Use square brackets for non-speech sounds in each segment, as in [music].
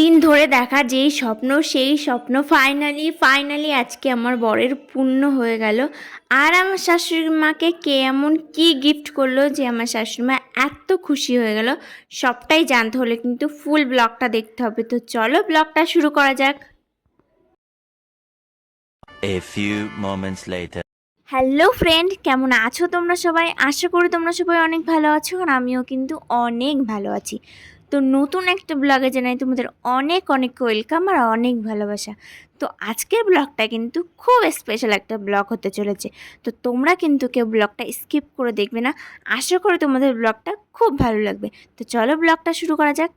দিন ধরে দেখা যেই স্বপ্ন সেই স্বপ্ন ফাইনালি ফাইনালি আজকে আমার বরের পূর্ণ হয়ে গেল। আর আমার শাশুড়ি মাকে কে এমন কি গিফট করল যে আমার শাশুড়ি মা এত খুশি হয়ে গেল সবটাই জানতে হলে কিন্তু ফুল ব্লগটা দেখতে হবে। তো চলো ব্লগটা শুরু করা যাক। A few moments later. Hello friend কেমন আছো তোমরা সবাই? আশা করি তোমরা সবাই অনেক ভালো আছো আর আমিও কিন্তু অনেক ভালো আছি। তো নতুন একটা ব্লগে জানাই তোমাদের অনেক অনেক ওয়েলকাম আর অনেক ভালোবাসা। তো আজকের ব্লগটা কিন্তু খুব স্পেশাল একটা ব্লগ হতে চলেছে। তো তোমরা কিন্তু কেউ ব্লগটা স্কিপ করে দেখবে না। আশা করি তোমাদের ব্লগটা খুব ভালো লাগবে। তো চলো ব্লগটা শুরু করা যাক।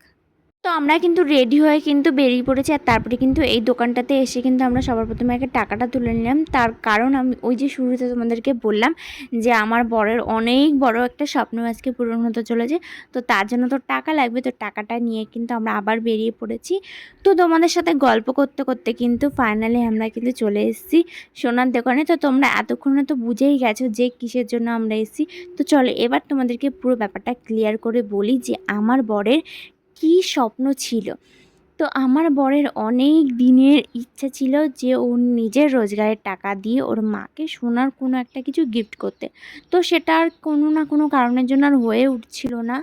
তো আমরা কিন্তু রেডি হয়ে কিন্তু বেরিয়ে পড়েছি আর তারপরে কিন্তু এই দোকানটাতে এসে কিন্তু আমরা সবার প্রথমে আগে টাকাটা তুলে নিলাম। তার কারণ আমি ওই যে শুরুতে তোমাদেরকে বললাম যে আমার বরের অনেক বড় একটা স্বপ্ন আজকে পূরণ হতে চলেছে। তো তার জন্য তো টাকা লাগবে, তো টাকাটা নিয়ে কিন্তু আমরা আবার বেরিয়ে পড়েছি। তো তোমাদের সাথে গল্প করতে করতে কিন্তু ফাইনালি আমরা কিন্তু চলে এসেছি সোনার দোকানে। তো তোমরা এতক্ষণে তো বুঝেই গেছো যে কিসের জন্য আমরা এসেছি। তো চলো এবার তোমাদেরকে পুরো ব্যাপারটা ক্লিয়ার করে বলি যে আমার বরের কী স্বপ্ন ছিল? তো আমার বরের অনেক দিনের ইচ্ছা ছিল যে ওর নিজের রোজগারের টাকা দিয়ে ওর মাকে সোনার কোনো একটা কিছু গিফট করতে। তো সেটা আর কোনো না কোনো কারণের জন্য আর হয়ে উঠছিল না।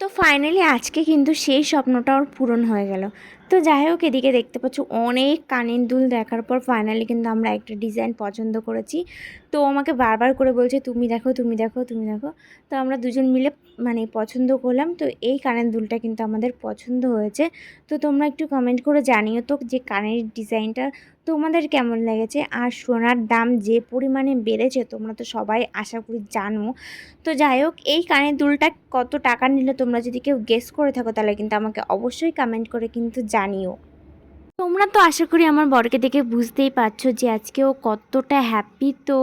তো ফাইনালি আজকে কিন্তু সেই স্বপ্নটা ওর পূরণ হয়ে গেল। তো যাই হোক, এদিকে দেখতে পাচ্ছ অনেক কানের দুল দেখার পর ফাইনালি কিন্তু আমরা একটা ডিজাইন পছন্দ করেছি। তো আমাকে বারবার করে বলছে, তুমি দেখো তুমি দেখো তুমি দেখো। তো আমরা দুজন মিলে মানে পছন্দ করলাম। তো এই কানের দুলটা কিন্তু আমাদের পছন্দ হয়েছে। তো তোমরা একটু কমেন্ট করে জানিও তো যে কানের ডিজাইনটা তোমাদের কেমন লেগেছে? আর সোনার দাম যে পরিমাণে বেড়েছে তোমরা তো সবাই আশা করি জানো। তো যাই হোক, এই কানের দুলটা কত টাকা নিলে তোমরা যদি কেউ গেস করে থাকো তাহলে কিন্তু আমাকে অবশ্যই কমেন্ট করে কিন্তু জানিও। তোমরা তো আশা করি আমার বরকে দেখে বুঝতেই পারছ যে আজকে ও কতটা হ্যাপি তো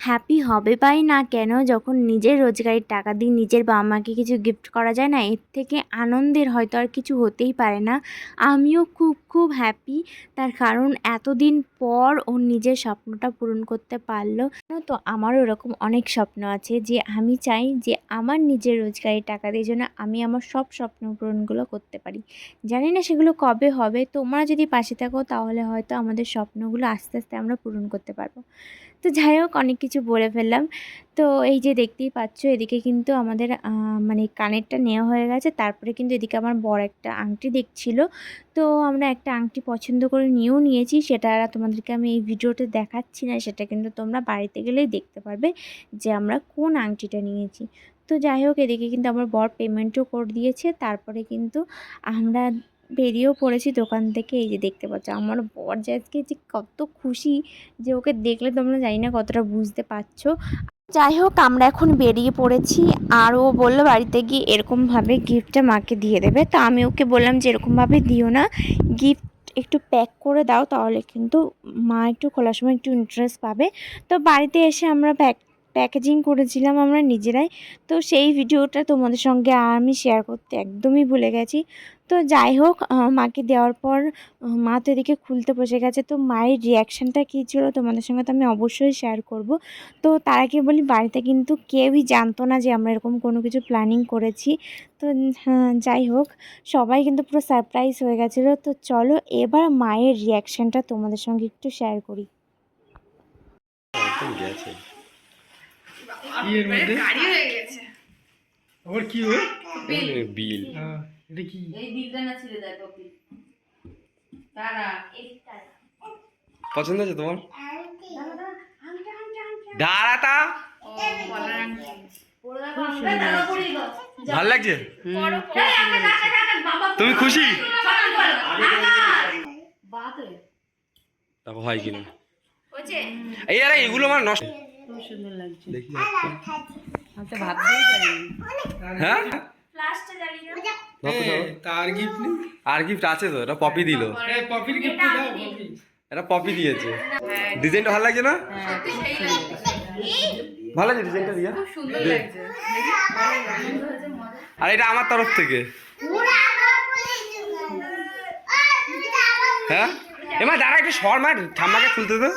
হ্যাপি হবে পাই না কেন? যখন নিজের রোজগারের টাকা দিয়ে নিজের বাবা মাকে কিছু গিফট করা যায় না, এর থেকে আনন্দের হয়তো আর কিছু হতেই পারে না। আমিও খুব খুব হ্যাপি তার কারণ এতদিন পর ও নিজের স্বপ্নটা পূরণ করতে পারল। তো, আমারও এরকম অনেক স্বপ্ন আছে যে আমি চাই যে আমার নিজের রোজগারের টাকা দিয়ে যেন আমি আমার সব স্বপ্ন পূরণগুলো করতে পারি। জানি না সেগুলো কবে হবে। তোমরা যদি পাশে থাকো, তাহলে হয়তো আমাদের স্বপ্নগুলো আস্তে আস্তে আমরা পূরণ করতে পারব। তো যাই হোক, অনেক কিছু বলে ফেললাম। তো এই যে দেখতেই পাচ্ছ, এদিকে কিন্তু আমাদের মানে কানেরটা নেওয়া হয়ে গেছে। তারপরে কিন্তু এদিকে আমার বড় একটা আংটি দেখছিল। তো আমরা একটা আংটি পছন্দ করে নিয়েও নিয়েছি। সেটা আর তোমাদেরকে আমি এই ভিডিওতে দেখাচ্ছি না, সেটা কিন্তু তোমরা বাড়িতে গেলেই দেখতে পারবে যে আমরা কোন আংটিটা নিয়েছি। তো যাই হোক, এদিকে কিন্তু আমার বর পেমেন্টও করে দিয়েছে। তারপরে কিন্তু আমরা বেরিয়েও পড়েছি দোকান থেকে, এই যে দেখতে পাচ্ছ। আমার বর যে আজকে যে কত খুশি যে ওকে দেখলে তোমরা জানি না কতটা বুঝতে পারছ। যাই হোক, আমরা এখন বেরিয়ে পড়েছি আর ও বলল বাড়িতে গিয়ে এরকমভাবে গিফটটা মাকে দিয়ে দেবে। তো আমি ওকে বললাম যে এরকমভাবে দিও না গিফট একটু প্যাক করে দাও তাহলে কিন্তু মা একটু খোলার সময় একটু ইন্টারেস্ট পাবে। তো বাড়িতে এসে আমরা প্যাক প্যাকেজিং করেছিলাম আমরা নিজেরাই। তো সেই ভিডিওটা তোমাদের সঙ্গে আমি শেয়ার করতে একদমই ভুলে গেছি। তো যাই হোক মাকে দেওয়ার পর মা তো এদিকে খুলতে বসে গেছে। তো মায়ের রিয়াকশানটা কী ছিল তোমাদের সঙ্গে তো আমি অবশ্যই শেয়ার করব। তো তার আগে বলি বাড়িতে কিন্তু কেউই জানতো না যে আমরা এরকম কোনো কিছু প্ল্যানিং করেছি। তো হ্যাঁ, যাই হোক সবাই কিন্তু পুরো সারপ্রাইজ হয়ে গেছিল। তো চলো এবার মায়ের রিয়াকশানটা তোমাদের সঙ্গে একটু শেয়ার করি। কি এর মধ্যে? গাড়ি হয়ে গেছে। আবার কি হয় বিল। আহ, এটা কি? এই বিলটা না ছেড়ে দেয় কপি। তারা। পছন্দ আছে তোমার? দাঁড়াতা ও বলার আংটি। পরে দেখো আমরা দাঁড়া পড়ে গেল ভালো লাগছে? তুমি খুশি? দেখো হয় কিনা এই আরে এগুলো আমার নষ্ট। সুন্দর লাগছে। দেখি। আচ্ছা ভাবতেই হ্যাঁ? তার গিফট নেই আর গিফট আছে তো এটা পপি দিল। পপির গিফট দাও পপি। এটা পপি দিয়েছে। ডিজাইনটা ভালো লাগছে না? ভালো লাগছে ডিজাইনটা দিয়া? খুব সুন্দর লাগছে। আর এটা আমার তরফ থেকে। হ্যাঁ? এমা দাঁড়া একটু মার ঠাম্মাকে খুলতে তো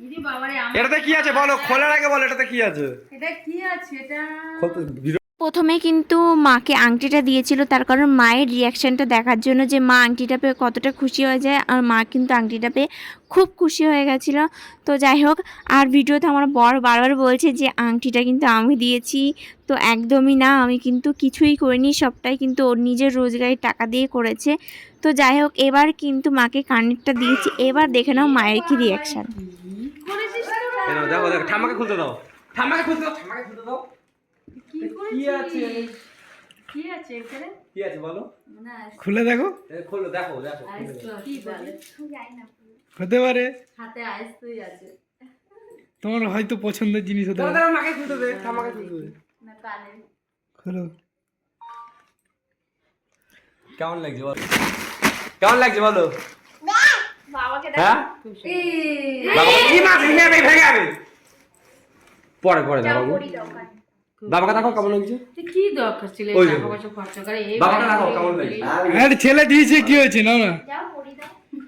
দিদি বাবারে আমার এটাতে কি আছে বলো? খোলার আগে বলো এটাতে কি আছে? এটা কি আছে? এটা প্রথমে কিন্তু মাকে আংটিটা দিয়েছিল, তার কারণ মায়ের রিয়াকশানটা দেখার জন্য যে মা আংটিটা পেয়ে কতটা খুশি হয়ে যায় আর মা কিন্তু আংটিটা পেয়ে খুব খুশি হয়ে গেছিল। তো যাই হোক, আর ভিডিওতে আমার বর বারবার বলছে যে, আংটিটা কিন্তু আমি দিয়েছি। তো একদমই না, আমি কিন্তু কিছুই করিনি, সবটাই কিন্তু ওর নিজের রোজগারের টাকা দিয়ে করেছে। তো যাই হোক, এবার কিন্তু মাকে কানেরটা দিয়েছি। এবার দেখে নাও মায়ের কি রিয়াকশান খুলতে দাও। খুলতে দাও। কি আছে? কি আছে এখানে? কি আছে বলো? খুলে দেখো। এ, খোলো দেখো দেখো কি বলে? হতে পারে। হাতে আইস তুই আছে। তোমার হয়তো পছন্দের জিনিস হতে পারে। দাঁড়া, মাকে খুলতে দে ঠাম্মাকে খুলতে দে। না কানে খোলো। কেমন লাগছে বলো? কেমন লাগছে বলো? বাবাকে হ্যাঁ? বাবা কি মা ভেঙে যাবে ভেঙে যাবে পরে পরে দাও বাবু বাবাকে দেখো কেমন লাগছে কি দরকার ছিল টাকা পয়সা খরচ করে? এই বাবাকে দেখো কেমন লাগছে করে। ছেলে দিয়েছে কি হয়েছে না। না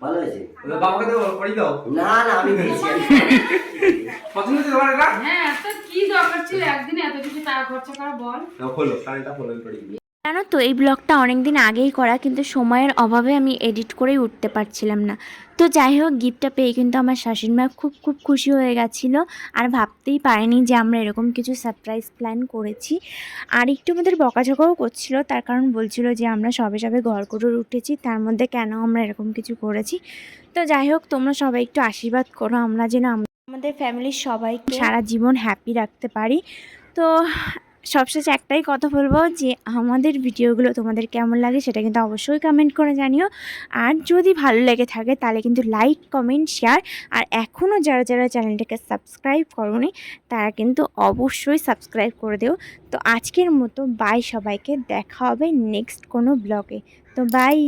ভালো হয়েছে। বাবাকে দেবো পড়ি দাও। না না আমি দিয়েছি [laughs] পছন্দ হচ্ছে তোমার এটা? হ্যাঁ তো কি দরকার ছিল? একদিনে এত কিছু টাকা খরচা করা বল। নাও, খোলো কানেরটা খোলো পড়ি। দিই। জানো তো, এই ব্লগটা অনেক দিন আগেই করা, কিন্তু সময়ের অভাবে আমি এডিট করেই উঠতে পারছিলাম না। তো যাই হোক, গিফটটা পেয়ে কিন্তু আমার শাশুড়ি মা খুব খুব খুশি হয়ে গেছিল। আর ভাবতেই পারেনি যে আমরা এরকম কিছু সারপ্রাইজ প্ল্যান করেছি। আর একটু আমাদের বকাঝকাও করছিল, তার কারণ বলছিল যে আমরা সবে সবে ঘর করে উঠেছি, তার মধ্যে কেন আমরা এরকম কিছু করেছি। তো যাই হোক, তোমরা সবাই একটু আশীর্বাদ করো, আমরা যেন আমাদের ফ্যামিলির সবাইকে সারা জীবন হ্যাপি রাখতে পারি। তো সবশেষে একটাই কথা বলব যে আমাদের ভিডিওগুলো তোমাদের কেমন লাগে সেটা কিন্তু অবশ্যই কমেন্ট করে জানিও। আর যদি ভালো লেগে থাকে তাহলে কিন্তু লাইক কমেন্ট শেয়ার আর এখনও যারা যারা চ্যানেলটাকে সাবস্ক্রাইব করোনি তারা কিন্তু অবশ্যই সাবস্ক্রাইব করে দিও। তো আজকের মতো বাই সবাইকে, দেখা হবে নেক্সট কোনো ব্লগে তো বাই